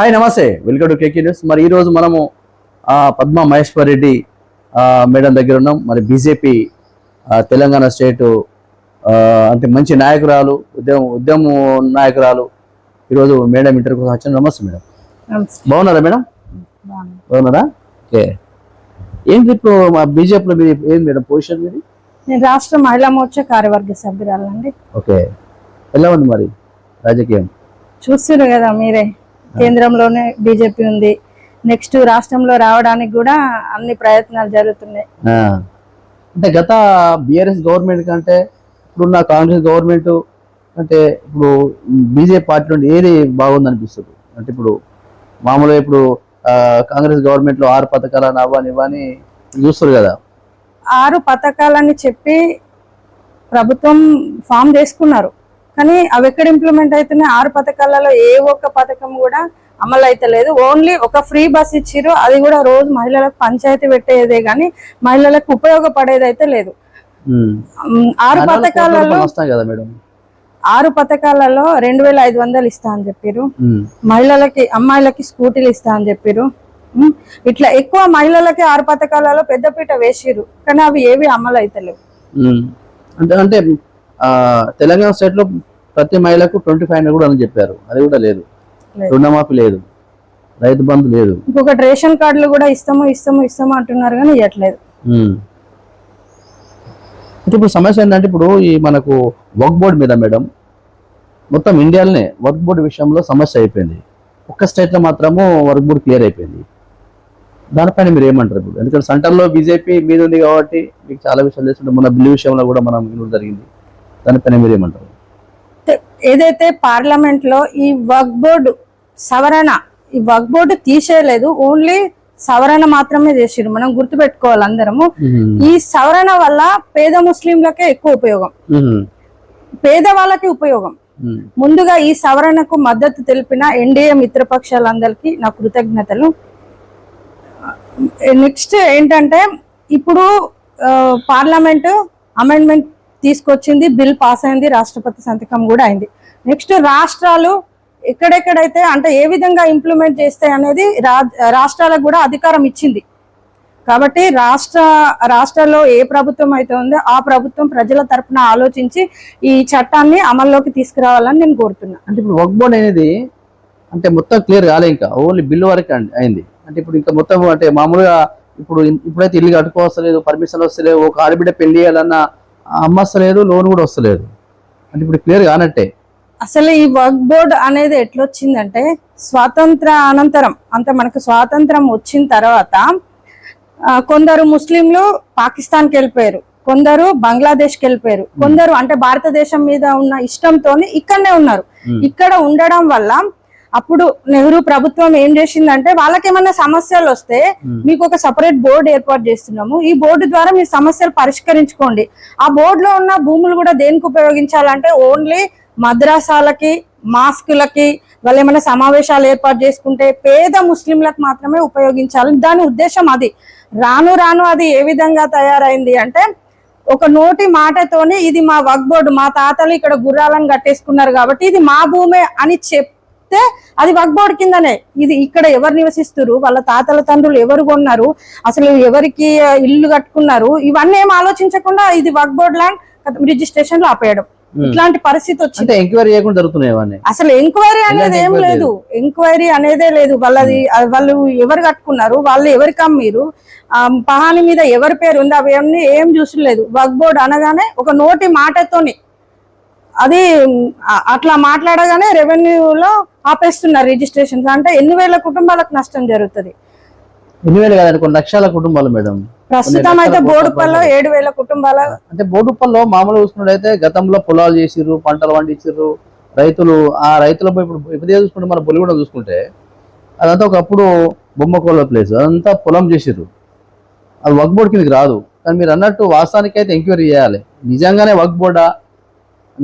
Hi నమస్తే. Welcome to KK news. మరి ఈరోజు మనము పద్మ మహేశ్వర్ రెడ్డి మేడం దగ్గర ఉన్నాం. మరి బీజేపీ తెలంగాణ స్టేట్ అంటే మంచి నాయకురాలు ఉద్యమ ఉద్యమ నాయకురాలు. ఈరోజు మేడం ఇంటర్ కోసం వచ్చాను నమస్తే మేడం. బాగున్నారా మేడం? బాగున్నారా? ఓకే. ఏంటి ఇప్పుడు మా బీజేపీలో మీరు ఏం మేడం పొజిషన్ మీది? నేను రాష్ట్ర మహిళా మోర్చా కార్యవర్గ సభ్యురాలండి. ఓకే. ఎలా ఉంది మరి రాజకీయం? చూస్తున్నారు కదా మీరే. కేంద్రంలోనే బీజేపీ ఉంది. నెక్స్ట్ రాష్ట్రంలో రావడానికి కూడా అన్ని ప్రయత్నాలు జరుగుతున్నాయి. అంటే గత బీఆర్ఎస్ గవర్నమెంట్ కంటే ఇప్పుడున్న కాంగ్రెస్ గవర్నమెంట్ అంటే ఇప్పుడు బీజేపీ పార్టీ నుండి ఏది బాగుంది అనిపిస్తుంది అంటే ఇప్పుడు మామూలుగా ఇప్పుడు కాంగ్రెస్ గవర్నమెంట్లో ఆరు పథకాలని అవ్వని ఇవ్వని చూస్తారు కదా. ఆరు పథకాలని చెప్పి ప్రభుత్వం ఫామ్ చేసుకున్నారు. కానీ అవి ఎక్కడ ఇంప్లిమెంట్ అవుతున్నాయి? ఆరు పథకాలలో ఏ ఒక్క పథకం కూడా అమలు అయితే లేదు ఓన్లీ ఒక ఫ్రీ బస్ ఇచ్చిర్రు. అది కూడా రోజు మహిళలకు పంచాయతీ పెట్టేదే కానీ మహిళలకు ఉపయోగపడేది అయితే లేదు ఆరు పథకాలలో ఆరు పథకాలలో రెండు వేల ఐదు వందలు ఇస్తా అని చెప్పారు. మహిళలకి అమ్మాయిలకి స్కూటీలు ఇస్తా అని చెప్పారు ఇట్లా ఎక్కువ మహిళలకి ఆరు పథకాలలో పెద్దపీట వేసిర్రు. కానీ అవి ఏవి అమలు అయితలేవు. ఉమ్. అంటే తెలంగాణ స్టేట్లో ప్రతి మహిళకు ట్వంటీ ఫైవ్ హండ్రెడ్ కూడా అని చెప్పారు. అది కూడా లేదు. రుణమాఫీ లేదు. రైతు బంధు లేదు. ఇంకొకటి రేషన్ కార్డులు కూడా ఇస్తాము ఇస్తాము ఇస్తాము అంటున్నారు కానీ ఇవ్వట్లేదు ఇప్పుడు సమస్య ఏంటంటే ఇప్పుడు ఈ మనకు వర్క్ బోర్డ్ మీద మేడం మొత్తం ఇండియాలోనే వర్క్ బోర్డ్ విషయంలో సమస్య అయిపోయింది. ఒక్క స్టేట్లో మాత్రము వర్క్ బోర్డ్ క్లియర్ అయిపోయింది. దానిపైన మీరు ఏమంటారు ఇప్పుడు? ఎందుకంటే సెంటర్లో బీజేపీ మీద ఉంది కాబట్టి మీకు చాలా విషయాలు తెలుస్తుంటే మన బిల్లు విషయంలో కూడా మనం జరిగింది. దానిపైన మీరు ఏమంటారు? ఏదైతే పార్లమెంట్లో ఈ వర్క్ బోర్డు సవరణ ఈ వర్క్ బోర్డు తీసేయలేదు ఓన్లీ సవరణ మాత్రమే చేసిరు మనం గుర్తుపెట్టుకోవాలి అందరము. ఈ సవరణ వల్ల పేద ముస్లింలకే ఎక్కువ ఉపయోగం. పేద వాళ్ళకి ఉపయోగం. ముందుగా ఈ సవరణకు మద్దతు తెలిపిన ఎన్డీఏ మిత్రపక్షాలందరికీ నా కృతజ్ఞతలు. నెక్స్ట్ ఏంటంటే ఇప్పుడు పార్లమెంటు అమెండ్మెంట్ తీసుకొచ్చింది బిల్ పాస్ అయింది రాష్ట్రపతి సంతకం కూడా అయింది. నెక్స్ట్ రాష్ట్రాలు ఎక్కడెక్కడైతే అంటే ఏ విధంగా ఇంప్లిమెంట్ చేస్తాయి అనేది రా- రాష్ట్రాలకు కూడా అధికారం ఇచ్చింది. కాబట్టి రాష్ట్ర రాష్ట్రాల్లో ఏ ప్రభుత్వం అయితే ఉందో ఆ ప్రభుత్వం ప్రజల తరఫున ఆలోచించి ఈ చట్టాన్ని అమల్లోకి తీసుకురావాలని నేను కోరుతున్నా. అంటే ఇప్పుడు వర్క్ బోర్డ్ అనేది అంటే మొత్తం క్లియర్ కాలే ఇంకా. ఓన్లీ బిల్లు వరకు అయింది. అంటే ఇప్పుడు ఇంకా మొత్తం అంటే మామూలుగా ఇప్పుడు ఇప్పుడైతే ఇల్లు కట్టుకోవస్తలేదు పర్మిషన్ వస్తలేవు ఒక ఆడబిడ్డ పెళ్ళి చేయాలన్నా అమ్మ వస్తలేదు లోన్ కూడా వస్తలేదు. అంటే ఇప్పుడు క్లియర్ కానట్టే. అసలు ఈ వర్క్ బోర్డ్ అనేది ఎట్లొచ్చిందంటే స్వాతంత్ర అనంతరం అంటే మనకు స్వాతంత్రం వచ్చిన తర్వాత కొందరు ముస్లింలు పాకిస్తాన్కి వెళ్ళిపోయారు కొందరు బంగ్లాదేశ్కి వెళ్ళిపోయారు కొందరు అంటే భారతదేశం మీద ఉన్న ఇష్టంతో ఇక్కడనే ఉన్నారు. ఇక్కడ ఉండడం వల్ల అప్పుడు నెహ్రూ ప్రభుత్వం ఏం చేసిందంటే వాళ్ళకి ఏమైనా సమస్యలు వస్తే. మీకు ఒక సపరేట్ బోర్డు ఏర్పాటు చేస్తున్నాము. ఈ బోర్డు ద్వారా మీ సమస్యలు పరిష్కరించుకోండి. ఆ బోర్డులో ఉన్న భూములు కూడా దేనికి ఉపయోగించాలంటే ఓన్లీ మద్రాసాలకి మాస్కులకి వాళ్ళు ఏమైనా సమావేశాలు ఏర్పాటు చేసుకుంటే పేద ముస్లింలకు మాత్రమే ఉపయోగించాలి. దాని ఉద్దేశం అది. రాను రాను అది ఏ విధంగా తయారైంది అంటే ఒక నోటి మాటతోనే ఇది మా వక్ బోర్డు మా తాతలు ఇక్కడ గుర్రాలను కట్టేసుకున్నారు కాబట్టి ఇది మా భూమే అని చెప్తే అది వక్ బోర్డు కిందనే. ఇది ఇక్కడ ఎవరు నివసిస్తున్నారు వాళ్ళ తాతల తండ్రులు ఎవరు కొన్నారు? అసలు ఎవరికి ఇల్లు కట్టుకున్నారు? ఇవన్నీ ఏం ఆలోచించకుండా ఇది వక్ బోర్డ్ ల్యాండ్ రిజిస్ట్రేషన్లో ఆపేయడం. ఇట్లాంటి పరిస్థితి వచ్చింది. ఎంక్వైరీ చేయకుండా జరుగుతున్నాయి అవన్నీ అసలు ఎంక్వైరీ అనేది ఏం లేదు. ఎంక్వైరీ అనేదే లేదు. వాళ్ళది వాళ్ళు ఎవరు కట్టుకున్నారు? వాళ్ళు ఎవరికి అమ్మిరు? ఆ, పహాని మీద ఎవరి పేరు ఉంది? అవి అన్ని ఏం చూసలేదు. వర్క్ బోర్డ్ అనగానే ఒక నోటి మాటతోని అది అట్లా మాట్లాడగానే రెవెన్యూలో ఆపేస్తున్నారు రిజిస్ట్రేషన్స్. అంటే ఎన్ని వేల కుటుంబాలకు నష్టం జరుగుతుంది? ఎన్ని వేలు కాదండి కొన్ని లక్షల కుటుంబాలు మేడం. ప్రస్తుతం అయితే బోడుపల్లో ఏడు వేల కుటుంబాల అంటే బోడుప్పల్లో మామూలుగా చూసుకున్నట్టయితే గతంలో పొలాలు చేసిర్రు పంటలు పండించిర్రు. రైతులు ఆ రైతులపై ఇప్పుడు ఇప్పుడు చూసుకుంటే మన బొలిగూడ చూసుకుంటే అదంతా ఒకప్పుడు బొమ్మకోళ్ళ ప్లేస్ అదంతా పొలం చేసిర్రు. అది వక్ బోర్డ్ కిందకి రాదు. కానీ మీరు అన్నట్టు వాస్తవానికి అయితే ఎంక్వైరీ చేయాలి. నిజంగానే వక్ బోర్డా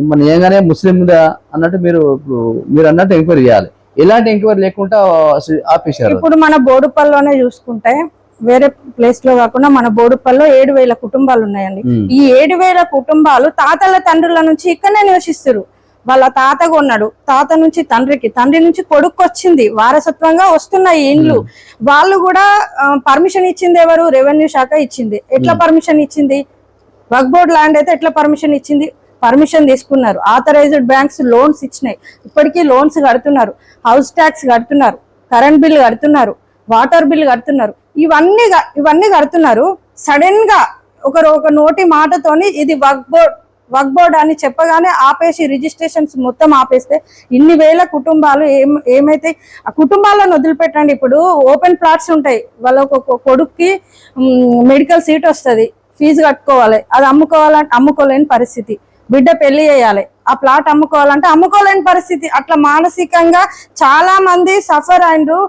మన నిజంగానే ముస్లిందా అన్నట్టు మీరు ఇప్పుడు మీరు అన్నట్టు ఎంక్వైరీ చేయాలి. ఎలాంటి ఎంక్వైరీ లేకుండా ఆపేశారు? ఇప్పుడు మన బోడుపల్లోనే చూసుకుంటే వేరే ప్లేస్లో కాకుండా మన బోడుపల్లో ఏడు వేల కుటుంబాలు ఉన్నాయండి. ఈ ఏడు వేల కుటుంబాలు తాతల తండ్రుల నుంచి ఇక్కడనే నివసిస్తారు వాళ్ళ తాత కొన్నాడు. తాత నుంచి తండ్రికి తండ్రి నుంచి కొడుకు వచ్చింది వారసత్వంగా వస్తున్నాయి ఇండ్లు వాళ్ళు కూడా పర్మిషన్ ఇచ్చింది ఎవరు? రెవెన్యూ శాఖ ఇచ్చింది. ఎట్లా పర్మిషన్ ఇచ్చింది? వర్క్ బోర్డ్ ల్యాండ్ అయితే ఎట్లా పర్మిషన్ ఇచ్చింది? పర్మిషన్ తీసుకున్నారు. ఆథరైజ్డ్ బ్యాంక్స్ లోన్స్ ఇచ్చినాయి. ఇప్పటికీ లోన్స్ కడుతున్నారు. హౌస్ ట్యాక్స్ కడుతున్నారు. కరెంట్ బిల్ కడుతున్నారు. వాటర్ బిల్ కడుతున్నారు. ఇవన్నీ ఇవన్నీ కడుతున్నారు. సడన్గా ఒకరు ఒక నోటి మాటతోని ఇది వర్క్ బోర్డ్ వర్క్ బోర్డ్ అని చెప్పగానే ఆపేసి రిజిస్ట్రేషన్స్ మొత్తం ఆపేస్తే ఇన్ని వేల కుటుంబాలు ఏం ఏమైతే ఆ కుటుంబాలను వదిలిపెట్టండి. ఇప్పుడు ఓపెన్ ప్లాట్స్ ఉంటాయి. వాళ్ళ ఒక కొడుక్కి మెడికల్ సీట్ వస్తుంది. ఫీజు కట్టుకోవాలి. అది అమ్ముకోవాలంటే అమ్ముకోలేని పరిస్థితి. బిడ్డ పెళ్ళి చేయాలి. ఆ ప్లాట్ అమ్ముకోవాలంటే అమ్ముకోలేని పరిస్థితి. అట్లా మానసికంగా చాలా మంది సఫర్ అయినరు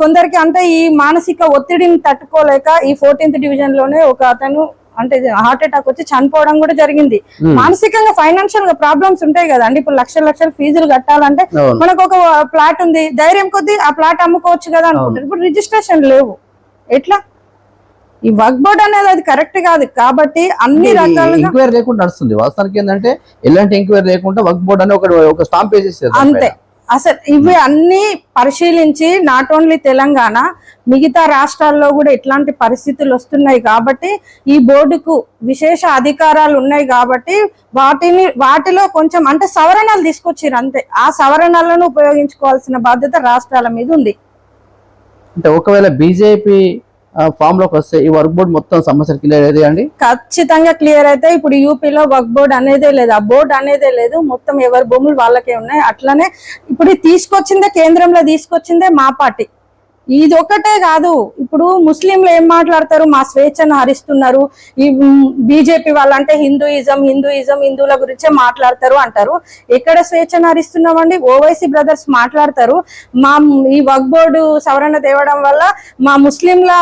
కొందరికి అంటే ఈ మానసిక ఒత్తిడిని తట్టుకోలేక ఈ ఫోర్టీన్త్ డివిజన్లోనే ఒక అతను అంటే హార్ట్ అటాక్ వచ్చి చనిపోవడం కూడా జరిగింది. మానసికంగా ఫైనాన్షియల్గా ప్రాబ్లమ్స్ ఉంటాయి కదా. అండి ఇప్పుడు లక్షల లక్షల ఫీజులు కట్టాలంటే మనకు ఒక ప్లాట్ ఉంది. ధైర్యం కొద్దీ ఆ ప్లాట్ అమ్ముకోవచ్చు కదా అనుకుంటారు. ఇప్పుడు రిజిస్ట్రేషన్ లేవు. ఎట్లా? ఈ వర్క్ బోర్డ్ అనేది అది కరెక్ట్ కాదు. కాబట్టి అన్ని రకాలుగా ఎంక్వైరీ లేకుండా నడుస్తుంది. వాస్తవానికి ఏంటంటే ఎలాంటి ఎంక్వైరీ లేకుండా వర్క్ బోర్డ్ అని ఒక ఒక స్టాంప్ వేసేసారు అంతే. అసలు ఇవి అన్ని పరిశీలించి నాట్ ఓన్లీ తెలంగాణ మిగతా రాష్ట్రాల్లో కూడా ఇట్లాంటి పరిస్థితులు వస్తున్నాయి కాబట్టి ఈ బోర్డుకు విశేష అధికారాలు ఉన్నాయి కాబట్టి వాటిని వాటిలో కొంచెం అంటే సవరణలు తీసుకొచ్చారు అంతే. ఆ సవరణలను ఉపయోగించుకోవాల్సిన బాధ్యత రాష్ట్రాల మీద ఉంది. అంటే ఒకవేళ బీజేపీ ఫామ్లోకి వస్తే ఈ వర్క్ బోర్డ్ మొత్తం సమస్యలు క్లియర్ అయితే అండి? ఖచ్చితంగా క్లియర్ అయితే ఇప్పుడు యూపీలో వర్క్ బోర్డ్ అనేదే లేదు ఆ బోర్డు అనేదే లేదు మొత్తం ఎవరి భూములు వాళ్ళకే ఉన్నాయి. అట్లనే ఇప్పుడు తీసుకొచ్చిందే కేంద్రంలో తీసుకొచ్చిందే మా పార్టీ. ఇది ఒకటే కాదు. ఇప్పుడు ముస్లింలు ఏం మాట్లాడతారు? మా స్వేచ్ఛను హరిస్తున్నారు. ఈ బీజేపీ వాళ్ళంటే హిందూయిజం హిందూయిజం హిందువుల గురించే మాట్లాడతారు అంటారు. ఎక్కడ స్వేచ్ఛను హరిస్తున్నామండి? ఓవైసీ బ్రదర్స్ మాట్లాడతారు. మా ఈ వక్ బోర్డు సవరణ తేవడం వల్ల మా ముస్లింల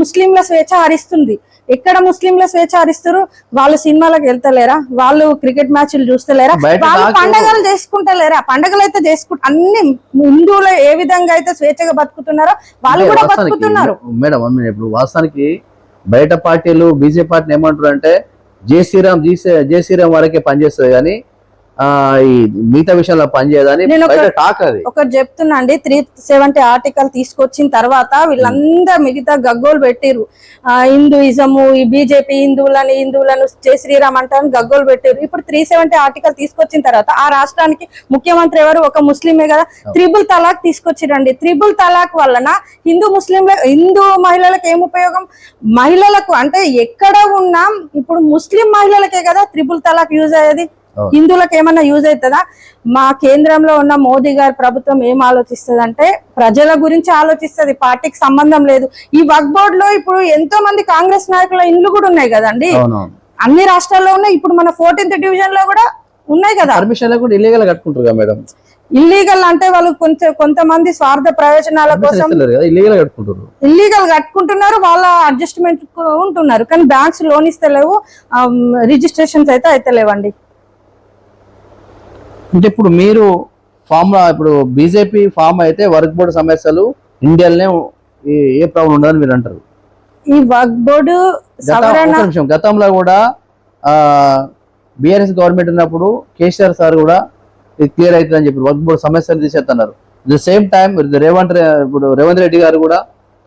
ముస్లింల స్వేచ్ఛ హరిస్తుంది. ఎక్కడ ముస్లింల స్వేచ్ఛ హరిస్తారు వాళ్ళు సినిమాలకు వెళ్తలేరా? వాళ్ళు క్రికెట్ మ్యాచ్లు చూస్తలేరా? వాళ్ళు పండగలు చేసుకుంటలేరా? పండగలు అయితే చేసుకుంట అన్ని హిందువులు ఏ విధంగా అయితే స్వేచ్ఛగా బతుకుతున్నారో వాళ్ళు కూడా బతుకుతున్నారు. మేడం ఇప్పుడు వాస్తవానికి బయట పార్టీలు బీజేపీ పార్టీలు ఏమంటారు అంటే జై శ్రీరామ్ జై జై శ్రీరామ్ వరకే పనిచేస్తుంది కానీ ఈ మిగతా విషయంలో పనిచేయదని టాక్ అది. ఒకటి చెప్తున్నా అండి త్రీ సెవెంటీ ఆర్టికల్ తీసుకొచ్చిన తర్వాత వీళ్ళందరూ మిగతా గగ్గోలు పెట్టిరు ఆ, హిందూయిజము ఈ బీజేపీ హిందువులని హిందువులను జై శ్రీరామ్ అంటారని గగ్గోలు పెట్టిరు ఇప్పుడు త్రీ సెవెంటీ ఆర్టికల్ తీసుకొచ్చిన తర్వాత ఆ రాష్ట్రానికి ముఖ్యమంత్రి ఎవరు? ఒక ముస్లిమే కదా. త్రిబుల్ తలాక్ తీసుకొచ్చిరండి. త్రిబుల్ తలాక్ వలన హిందూ ముస్లింల హిందూ మహిళలకు ఏం ఉపయోగం? మహిళలకు అంటే ఎక్కడ ఉన్నా ఇప్పుడు ముస్లిం మహిళలకే కదా త్రిబుల్ తలాక్ యూజ్ అయ్యేది. హిందువులకు ఏమన్నా యూజ్ అవుతుందా? మా కేంద్రంలో ఉన్న మోదీ గారి ప్రభుత్వం ఏం ఆలోచిస్తుంది అంటే ప్రజల గురించి ఆలోచిస్తుంది పార్టీకి సంబంధం లేదు. ఈ వక్ బోర్డ్లో ఇప్పుడు ఎంతో మంది కాంగ్రెస్ నాయకుల ఇండ్లు కూడా ఉన్నాయి కదండి? అన్ని రాష్ట్రాల్లో ఉన్నాయి. ఇప్పుడు మన ఫోర్టీన్త్ డివిజన్లో కూడా ఉన్నాయి కదా? పర్మిషన్ లేకుండా ఇల్లీగల్ కట్టుకుంటారు మేడం. ఇల్లీగల్ అంటే వాళ్ళు కొంచెం కొంతమంది స్వార్థ ప్రయోజనాల కోసం ఇల్లీగల్ కట్టుకుంటున్నారు వాళ్ళ అడ్జస్ట్మెంట్ ఉంటున్నారు. కానీ బ్యాంక్స్ లోన్ ఇస్తలేవు రిజిస్ట్రేషన్స్ అయితే అయితే లేవండి అంటే ఇప్పుడు మీరు ఫామ్ ఇప్పుడు బీజేపీ ఫామ్ అయితే వర్క్ బోర్డు సమస్యలు ఇండియాలోనే ఏ- ప్రాబ్లం ఉండదని మీరు అంటారు? ఈ వర్క్ బోర్డు నిమిషం గతంలో కూడా బీఆర్ఎస్ గవర్నమెంట్ ఉన్నప్పుడు కేసీఆర్ సార్ కూడా ఇది క్లియర్ అవుతుందని చెప్పి వర్క్ బోర్డు సమస్యలు తీసేస్తున్నారు ద సేమ్ టైం రేవంత్ ఇప్పుడు రేవంత్ రెడ్డి గారు కూడా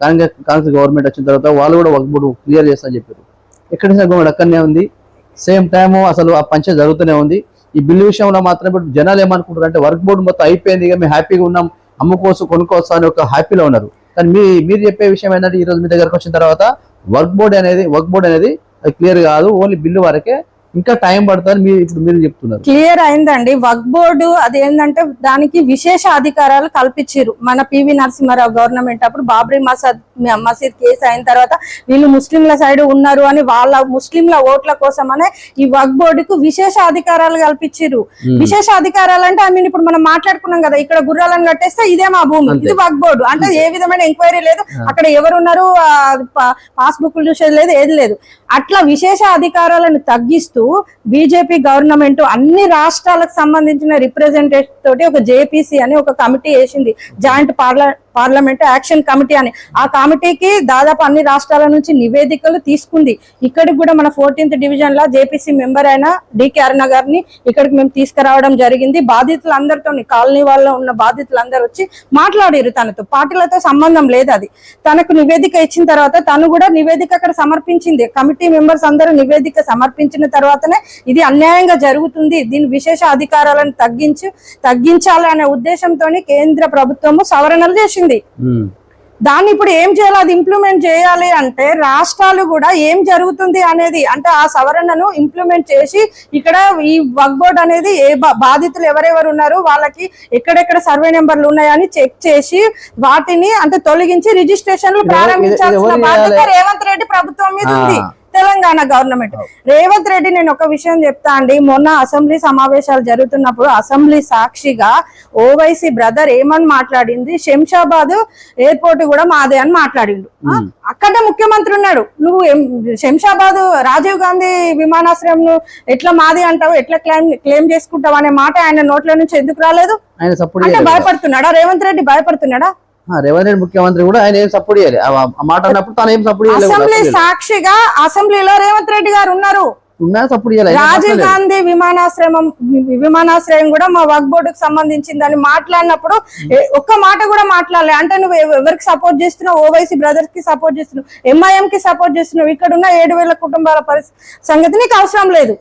కాంగ్రెస్ కాంగ్రెస్ గవర్నమెంట్ వచ్చిన తర్వాత వాళ్ళు కూడా వర్క్ బోర్డు క్లియర్ చేస్తా చెప్పారు. ఎక్కడ గవర్నమెంట్ అక్కడనే ఉంది. సేమ్ టైం అసలు ఆ పంచ జరుగుతూనే ఉంది. ఈ బిల్లు విషయంలో మాత్రం ఇప్పుడు జనాలు ఏమనుకుంటారు అంటే వర్క్ బోర్డు మొత్తం అయిపోయింది ఇక మేము హ్యాపీగా ఉన్నాం అమ్ముకోవచ్చు కొనుక్కోవచ్చు అని ఒక హ్యాపీలో ఉన్నారు. కానీ మీ మీరు చెప్పే విషయం ఏంటంటే ఈరోజు మీ దగ్గరకు వచ్చిన తర్వాత వర్క్ బోర్డ్ అనేది వర్క్ బోర్డ్ అనేది క్లియర్ కాదు ఓన్లీ బిల్లు వరకే ఇంకా టైం పడుతుందని మీరు ఇప్పుడు మీరు చెప్తున్నారు. క్లియర్ అయిందండి. వక్ బోర్డు అది ఏంటంటే దానికి విశేష అధికారాలు కల్పించారు మన పివి నరసింహారావు గవర్నమెంట్ అప్పుడు బాబ్రీ మసద్ మసీద్ కేసు అయిన తర్వాత వీళ్ళు ముస్లింల సైడ్ ఉన్నారు అని వాళ్ళ ముస్లింల ఓట్ల కోసమనే ఈ వక్ బోర్డుకు విశేష అధికారాలు కల్పించారు. విశేష అధికారాలు అంటే ఐ మీన్ ఇప్పుడు మనం మాట్లాడుకున్నాం కదా ఇక్కడ గుర్రాలను కట్టేస్తే ఇదే మా భూమి. ఇది వక్ బోర్డు. అంటే ఏ విధమైన ఎంక్వైరీ లేదు. అక్కడ ఎవరున్నారు పాస్ బుక్లు చూసేది లేదు ఏది లేదు. అట్లా విశేష అధికారాలను తగ్గిస్తూ బీజేపీ గవర్నమెంట్ అన్ని రాష్ట్రాలకు సంబంధించిన రిప్రజెంటేటివ్ తోటి ఒక జేపీసీ అని ఒక కమిటీ వేసింది. జాయింట్ పార్ల పార్లమెంట్ యాక్షన్ కమిటీ అని. ఆ కమిటీకి దాదాపు అన్ని రాష్ట్రాల నుంచి నివేదికలు తీసుకుంది. ఇక్కడికి కూడా మన ఫోర్టీన్త్ డివిజన్లో జేపీసీ మెంబర్ అయిన డికే అరుణ గారిని ఇక్కడికి మేము తీసుకురావడం జరిగింది. బాధితులందరితో కాలనీ వాళ్ళ ఉన్న బాధితులందరూ వచ్చి మాట్లాడారు తనతో. పార్టీలతో సంబంధం లేదు అది. తనకు నివేదిక ఇచ్చిన తర్వాత తను కూడా నివేదిక అక్కడ సమర్పించింది. కమిటీ మెంబర్స్ అందరూ నివేదిక సమర్పించిన తర్వాతనే ఇది అన్యాయంగా జరుగుతుంది. దీని విశేష అధికారాలను తగ్గించి తగ్గించాలనే ఉద్దేశంతో కేంద్ర ప్రభుత్వము సవరణలు చేసింది. ఉమ్. దాన్ని ఇప్పుడు ఏం చేయాలి అది ఇంప్లిమెంట్ చేయాలి అంటే రాష్ట్రాలు కూడా ఏం జరుగుతుంది అనేది అంటే ఆ సవరణను ఇంప్లిమెంట్ చేసి ఇక్కడ ఈ వక్ బోర్డ్ అనేది ఏ బాధితులు ఎవరెవరు ఉన్నారు వాళ్ళకి ఎక్కడెక్కడ సర్వే నెంబర్లు ఉన్నాయని చెక్ చేసి వాటిని అంటే తొలగించి రిజిస్ట్రేషన్లు ప్రారంభించాల్సిన బాధ్యత? రేవంత్ రెడ్డి ప్రభుత్వం మీద ఉంది. తెలంగాణ గవర్నమెంట్. రేవంత్ రెడ్డి నేను ఒక విషయం చెప్తా అండి. మొన్న అసెంబ్లీ సమావేశాలు జరుగుతున్నప్పుడు అసెంబ్లీ సాక్షిగా ఓవైసీ బ్రదర్ ఏమని మాట్లాడింది? శంషాబాద్ ఎయిర్పోర్ట్ కూడా మాదే అని మాట్లాడిండు. అక్కడ ముఖ్యమంత్రి ఉన్నాడు. నువ్వు శంషాబాద్ రాజీవ్ గాంధీ విమానాశ్రయం ఎట్లా మాది అంటావు? ఎట్లా క్లెయిమ్ క్లెయిమ్ చేసుకుంటావు అనే మాట ఆయన నోట్ల నుంచి ఎందుకు రాలేదు? అంటే భయపడుతున్నాడా? రేవంత్ రెడ్డి భయపడుతున్నాడా? రేవంత్ రెడ్డి ముఖ్యమంత్రి కూడా ఆయన ఏం సపోర్ట్ చేయాలి. ఆ మాట అన్నప్పుడు తను ఏం సపోర్ట్ చేయాలి అసెంబ్లీ సాక్షిగా అసెంబ్లీలో రేవంత్ రెడ్డి గారు ఉన్నారు. ఉన్నా సపోర్ట్ చేయాలి. రాజీవ్. గాంధీ విమానాశ్రయం విమానాశ్రయం కూడా మా వక్ బోర్డుకు సంబంధించిందని మాట్లాడినప్పుడు ఒక్క మాట కూడా మాట్లాడలే. అంటే నువ్వు ఎవ- ఎవరికి సపోర్ట్ చేస్తున్నావు? ఓవైసీ బ్రదర్స్కి సపోర్ట్ చేస్తున్నావు? ఎంఐఎం కి సపోర్ట్ చేస్తున్నావు? ఇక్కడ ఉన్న ఏడు వేల కుటుంబాల పరిస్థితి సంగతి నీకు అవసరం లేదు.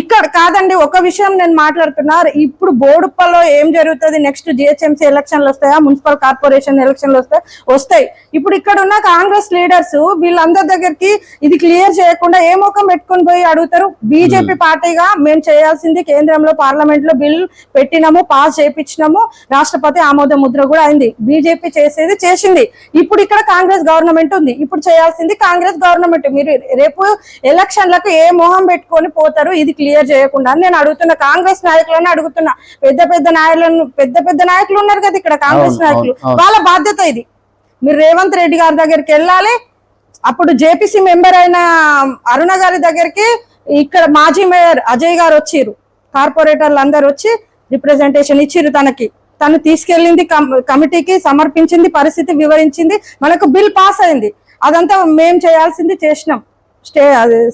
ఇక్కడ కాదండి ఒక విషయం నేను మాట్లాడుతున్నా. ఇప్పుడు బోడుప్పలో ఏం జరుగుతుంది? నెక్స్ట్ జిహెచ్ఎంసీ ఎలక్షన్లు వస్తాయా? మున్సిపల్ కార్పొరేషన్ ఎలక్షన్లు వస్తాయి? వస్తాయి. ఇప్పుడు ఇక్కడ ఉన్న కాంగ్రెస్ లీడర్స్ వీళ్ళందరి దగ్గరికి ఇది క్లియర్ చేయకుండా ఏ ముఖం పెట్టుకొని పోయి అడుగుతారు? బీజేపీ పార్టీగా మేము చేయాల్సింది కేంద్రంలో పార్లమెంట్లో బిల్ పెట్టినాము పాస్ చేయించినాము. రాష్ట్రపతి ఆమోద ముద్ర కూడా అయింది. బీజేపీ చేసేది చేసింది. ఇప్పుడు ఇక్కడ కాంగ్రెస్ గవర్నమెంట్ ఉంది. ఇప్పుడు చేయాల్సింది కాంగ్రెస్ గవర్నమెంట్. మీరు రేపు ఎలక్షన్లకు ఏ మొహం పెట్టుకొని పోతారు? ఇది క్లియర్ చేయకుండా నేను అడుగుతున్నా. కాంగ్రెస్ నాయకులను అడుగుతున్నా. పెద్ద పెద్ద నాయకులను పెద్ద పెద్ద నాయకులు ఉన్నారు కదా ఇక్కడ కాంగ్రెస్ నాయకులు. వాళ్ళ బాధ్యత ఇది. మీరు రేవంత్ రెడ్డి గారి దగ్గరికి వెళ్ళాలి. అప్పుడు జేపీసీ మెంబర్ అయిన అరుణ గారి దగ్గరికి ఇక్కడ మాజీ మేయర్ అజయ్ గారు వచ్చిర్రు. కార్పొరేటర్లు అందరు వచ్చి రిప్రజెంటేషన్ ఇచ్చిర్రు తనకి. తను తీసుకెళ్ళింది కమ్- కమిటీకి సమర్పించింది పరిస్థితి వివరించింది. మనకు బిల్ పాస్ అయింది. అదంతా మేము చేయాల్సింది చేసినాం. స్టే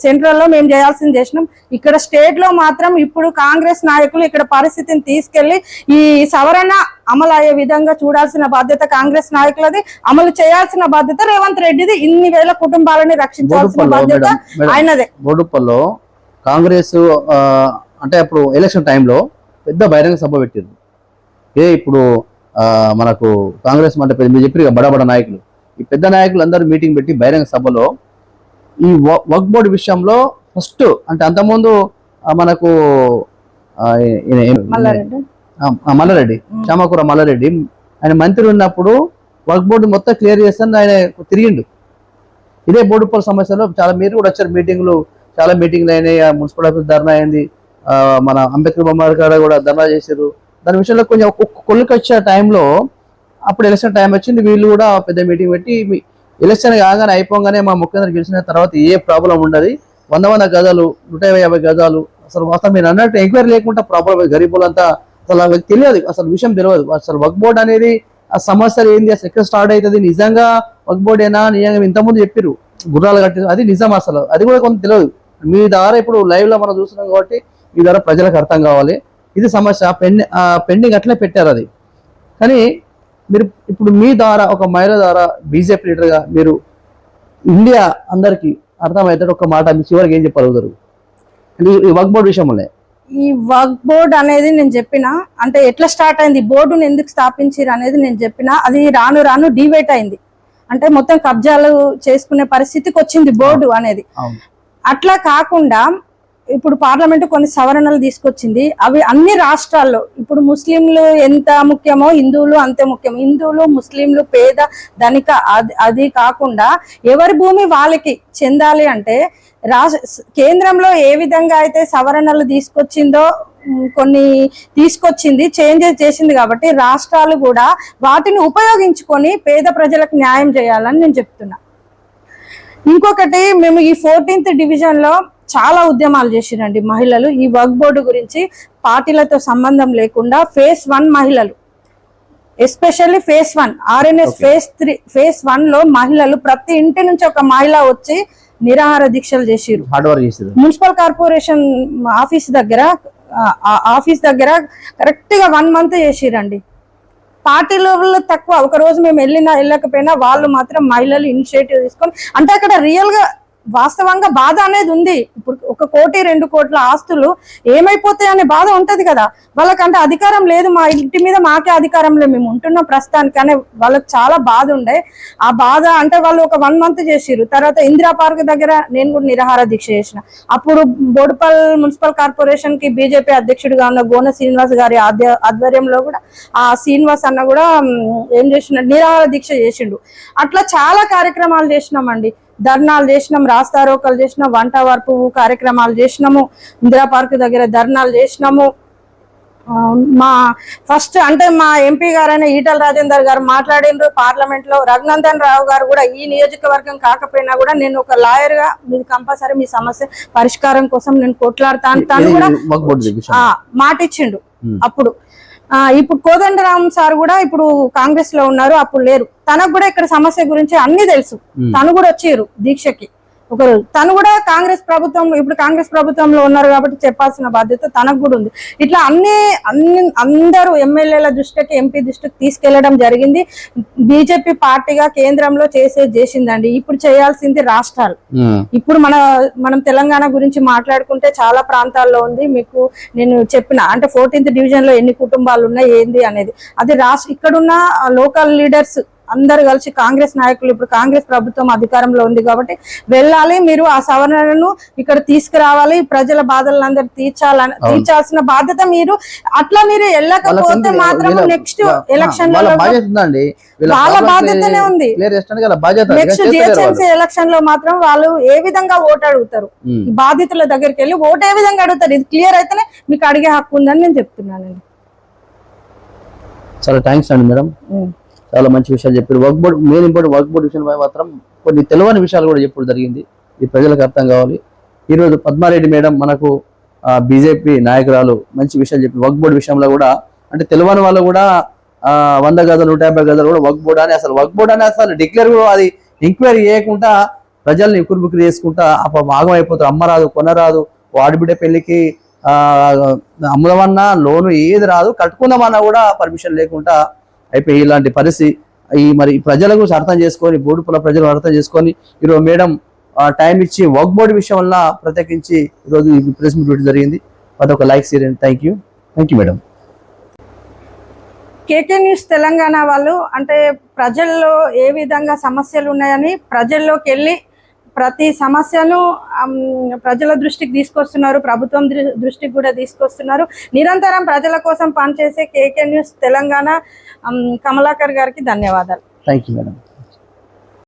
సెంట్రల్లో మేము చేయాల్సింది చేసినాం. ఇక్కడ స్టేట్లో మాత్రం ఇప్పుడు కాంగ్రెస్ నాయకులు ఇక్కడ పరిస్థితిని తీసుకెళ్ళి ఈ సవరణ అమలు అయ్యే విధంగా చూడాల్సిన బాధ్యత కాంగ్రెస్ నాయకులది. అమలు చేయాల్సిన బాధ్యత రేవంత్ రెడ్డిది. ఇన్ని వేల కుటుంబాలని రక్షించాల్సిన బాధ్యత. ఆయనదే. కాంగ్రెస్ అంటే అప్పుడు ఎలక్షన్ టైంలో పెద్ద బహిరంగ సభ పెట్టారు ఏ ఇప్పుడు మనకు కాంగ్రెస్ అంటే పెద్ద- మీరు చెప్పారు కదా, బడ బడ నాయకులు. ఈ పెద్ద నాయకులు అందరూ మీటింగ్ పెట్టి బహిరంగ సభలో ఈ వర్క్ బోర్డు విషయంలో ఫస్ట్ అంటే అంతకుముందు మనకు మల్లారెడ్డి? ఆ, మల్లారెడ్డి. ఆయన మంత్రి ఉన్నప్పుడు వర్క్ బోర్డు మొత్తం క్లియర్ చేస్తాను ఆయన తిరిగిండు. ఇదే బోడుపల్ సమస్యలో చాలా మీరు కూడా వచ్చారు మీటింగ్లు. చాలా మీటింగ్లు అయినాయి మున్సిపల్ ఆఫీస్ ధర్నా అయింది. మన అంబేద్కర్ బొమ్మ కాడ కూడా ధర్నా చేశారు. దాని విషయంలో కొంచెం కొలికి వచ్చే టైంలో అప్పుడు ఎలక్షన్ టైం వచ్చింది వీళ్ళు కూడా పెద్ద మీటింగ్ పెట్టి ఎలక్షన్ కాగానే అయిపోగానే మా ముఖ్యమంత్రి గెలిచిన తర్వాత ఏ ప్రాబ్లం ఉండదు. వంద వంద గజాలు నూట యాభై గజాలు అసలు వాస్తవం మీరు అన్నట్టు ఎంక్వైరీ లేకుండా ప్రాబ్లం గరీబులంతా అసలు వాళ్ళకి తెలియదు అసలు విషయం తెలియదు. అసలు వర్క్ బోర్డ్ అనేది ఆ సమస్యలు ఏంది? అసలు ఎక్కడ స్టార్ట్ అవుతుంది? నిజంగా వక్ బోర్డ్ ఏనా? నిజంగా ఇంతకుముందు చెప్పారు గుర్రాలు కట్టి అది నిజం అసలు. అది కూడా కొంత తెలియదు. మీ ద్వారా ఇప్పుడు లైవ్లో మనం చూస్తున్నాం కాబట్టి మీ ద్వారా ప్రజలకు అర్థం కావాలి. ఇది సమస్య. పెండి పెండింగ్ అట్లే పెట్టారు అది. కానీ మీరు ఇప్పుడు మీ ద్వారా ఒక మహిళ ద్వారా బీజేపీ లీడర్గా మీరు ఇండియా అందరికీ అర్థమవుతాడు ఒక మాట మీ చివరికి ఏం చెప్పగలుగుతారు? ఈ- వక్ బోర్డ్ విషయంలో ఈ వర్క్ బోర్డ్ అనేది నేను చెప్పిన అంటే ఎట్లా స్టార్ట్ అయింది బోర్డును ఎందుకు స్థాపించారు అనేది నేను చెప్పిన అది రాను రాను డివేట్ అయింది. అంటే మొత్తం కబ్జాలు చేసుకునే పరిస్థితికి వచ్చింది బోర్డు అనేది. అట్లా కాకుండా ఇప్పుడు పార్లమెంట్ కొన్ని సవరణలు తీసుకొచ్చింది. అవి అన్ని రాష్ట్రాల్లో ఇప్పుడు ముస్లింలు ఎంత ముఖ్యమో హిందువులు అంతే ముఖ్యం. హిందువులు ముస్లింలు పేద ధనిక అది అది కాకుండా ఎవరి భూమి వాళ్ళకి చెందాలి అంటే రాష్ట్ర కేంద్రంలో ఏ విధంగా అయితే సవరణలు తీసుకొచ్చిందో కొన్ని తీసుకొచ్చింది చేంజెస్ చేసింది కాబట్టి రాష్ట్రాలు కూడా వాటిని ఉపయోగించుకొని పేద ప్రజలకు న్యాయం చేయాలని నేను చెప్తున్నా. ఇంకొకటి మేము ఈ ఫోర్టీన్త్ డివిజన్లో చాలా ఉద్యమాలు చేసిరండి మహిళలు. ఈ వర్క్ బోర్డు గురించి పార్టీలతో సంబంధం లేకుండా ఫేస్ వన్ మహిళలు. Especially phase one RNS. Phase three phase వన్లో మహిళలు ప్రతి ఇంటి నుంచి ఒక మహిళ వచ్చి నిరాహార దీక్షలు చేసిరు మున్సిపల్ కార్పొరేషన్ ఆఫీస్ దగ్గర ఆఫీస్ దగ్గర కరెక్ట్గా వన్ మంత్ చేసిరండి. పార్టీ లెవెల్లో తక్కువ. ఒక రోజు మేము వెళ్ళినా వెళ్ళకపోయినా వాళ్ళు మాత్రం మహిళలు ఇనిషియేటివ్ తీసుకొని అంటే అక్కడ రియల్గా వాస్తవంగా బాధ అనేది ఉంది. ఇప్పుడు ఒక కోటి రెండు కోట్ల ఆస్తులు ఏమైపోతాయి అనే బాధ ఉంటది కదా. వాళ్ళకంటే అధికారం లేదు మా ఇంటి మీద మాకే అధికారంలో మేము ఉంటున్నాం ప్రస్తుతానికి కానీ వాళ్ళకి చాలా బాధ ఉండే. ఆ బాధ అంటే వాళ్ళు ఒక వన్ మంత్ చేసిర్రు. తర్వాత ఇందిరా పార్క్ దగ్గర నేను కూడా నిరాహార దీక్ష చేసిన. అప్పుడు బోడుపల్ మున్సిపల్ కార్పొరేషన్కి బీజేపీ అధ్యక్షుడిగా ఉన్న గోన శ్రీనివాస్ గారి ఆధ్వర్యంలో కూడా ఆ శ్రీనివాస్ అన్న కూడా ఏం చేసినాడు నిరాహార దీక్ష చేసిండు. అట్లా చాలా కార్యక్రమాలు చేసినామండి. ధర్నాలు చేసినాం రాస్తారోకలు చేసినాం వంట వార్పు కార్యక్రమాలు చేసినాము ఇందిరా పార్క్ దగ్గర ధర్నాలు చేసినాము. మా ఫస్ట్ అంటే మా ఎంపీ గారైన ఈటల రాజేందర్ గారు మాట్లాడిండ్రు పార్లమెంట్లో రఘునందన్ రావు గారు కూడా ఈ నియోజకవర్గం కాకపోయినా కూడా నేను ఒక లాయర్గా మీది కంపల్సరీ మీ సమస్య పరిష్కారం కోసం నేను కొట్లాడతాను తను కూడా వర్క్ బోర్డు విషయం ఆ మాట ఇచ్చిండు Hmm. అప్పుడు. ఇప్పుడు కోదండరామ్ సార్ కూడా ఇప్పుడు కాంగ్రెస్లో ఉన్నారు అప్పుడు లేరు. తనకు కూడా ఇక్కడ సమస్య గురించి అన్ని తెలుసు. తను కూడా వచ్చారు దీక్షకి. ఒకరోజు తను కూడా కాంగ్రెస్ ప్రభుత్వంలో ఇప్పుడు కాంగ్రెస్ ప్రభుత్వంలో ఉన్నారు కాబట్టి చెప్పాల్సిన బాధ్యత తనకు కూడా ఉంది. ఇట్లా అన్ని అన్ని అందరూ ఎమ్మెల్యేల దృష్టికి ఎంపీ దృష్టికి తీసుకెళ్ళడం జరిగింది. బీజేపీ పార్టీగా కేంద్రంలో చేసేది చేసిందండి. ఇప్పుడు చేయాల్సింది రాష్ట్రాలు. ఇప్పుడు మన మనం తెలంగాణ గురించి మాట్లాడుకుంటే చాలా ప్రాంతాల్లో ఉంది. మీకు నేను చెప్పిన అంటే ఫోర్టీన్త్ డివిజన్లో ఎన్ని కుటుంబాలు ఉన్నాయి ఏంది అనేది. అది రాష్ట్ర ఇక్కడున్న లోకల్ లీడర్స్ అందరు కలిసి కాంగ్రెస్ నాయకులు ఇప్పుడు కాంగ్రెస్ ప్రభుత్వం అధికారంలో ఉంది కాబట్టి వెళ్ళాలి మీరు ఆ సవరణను ఇక్కడ తీసుకురావాలి ప్రజల బాధలను అందరు తీర్చాలని. తీర్చాల్సిన బాధ్యత మీరు. అట్లా మీరు వెళ్ళకపోతే వాళ్ళకి మాత్రం నెక్స్ట్ ఎలక్షన్ వాళ్ళ బాధ్యతనే ఉంది. Next GHMC. ఎలక్షన్లో మాత్రం వాళ్ళు ఏ విధంగా ఓటు అడుగుతారు? బాధితుల దగ్గరికి వెళ్ళి ఓటు ఏ విధంగా అడుగుతారు? ఇది క్లియర్ అయితేనే మీకు అడిగే హక్కు ఉందని నేను చెప్తున్నానండి. చాలా థ్యాంక్స్ అండి మేడం. చాలా మంచి విషయాలు చెప్పారు. Work board main important work board విషయంపై మాత్రం కొన్ని తెలియని విషయాలు కూడా చెప్పడం జరిగింది. ఈ ప్రజలకు అర్థం కావాలి. ఈరోజు పద్మారెడ్డి మేడం మనకు బీజేపీ నాయకురాలు మంచి విషయాలు చెప్పి వర్క్ బోర్డు విషయంలో కూడా అంటే తెలియని వాళ్ళు కూడా వంద గదులు నూట యాభై గదులు కూడా వర్క్ బోర్డు అని అసలు వర్క్ బోర్డ్ అని అసలు డిక్లేర్ కూడా అది ఎంక్వైరీ చేయకుండా ప్రజల్ని ఉకురుబుకురు చేసుకుంటా అప్ప ఆగం అయిపోతారు. అమ్మరాదు కొనరాదు వాడిబిడ్డ పెళ్ళికి ఆ, అమ్ముదామన్నా లోను ఏది రాదు కట్టుకుందామన్నా కూడా పర్మిషన్ లేకుండా అయిపోయి ఇలాంటి పరిస్థితి ఈ మరి ప్రజలకు అర్థం చేసుకొని బోడుపుల ప్రజలు అర్థం చేసుకొని ఈరోజు మేడం టైం ఇచ్చి వర్క్ బోర్డు విషయం వల్ల ప్రత్యేకించి ఈరోజు ఈ ప్రెస్ మీట్ జరిగింది. అది ఒక like సీరియన్ thank you. Thank you madam. KK news Telangana వాళ్ళు అంటే ప్రజల్లో ఏ విధంగా సమస్యలు ఉన్నాయని ప్రజల్లోకి వెళ్ళి ప్రతి సమస్యను ప్రజల దృష్టికి తీసుకొస్తున్నారు ప్రభుత్వం దృష్టికి కూడా తీసుకొస్తున్నారు. నిరంతరం ప్రజల కోసం పనిచేసే కేకే న్యూస్ తెలంగాణ కమలాకర్ గారికి ధన్యవాదాలు. Thank you madam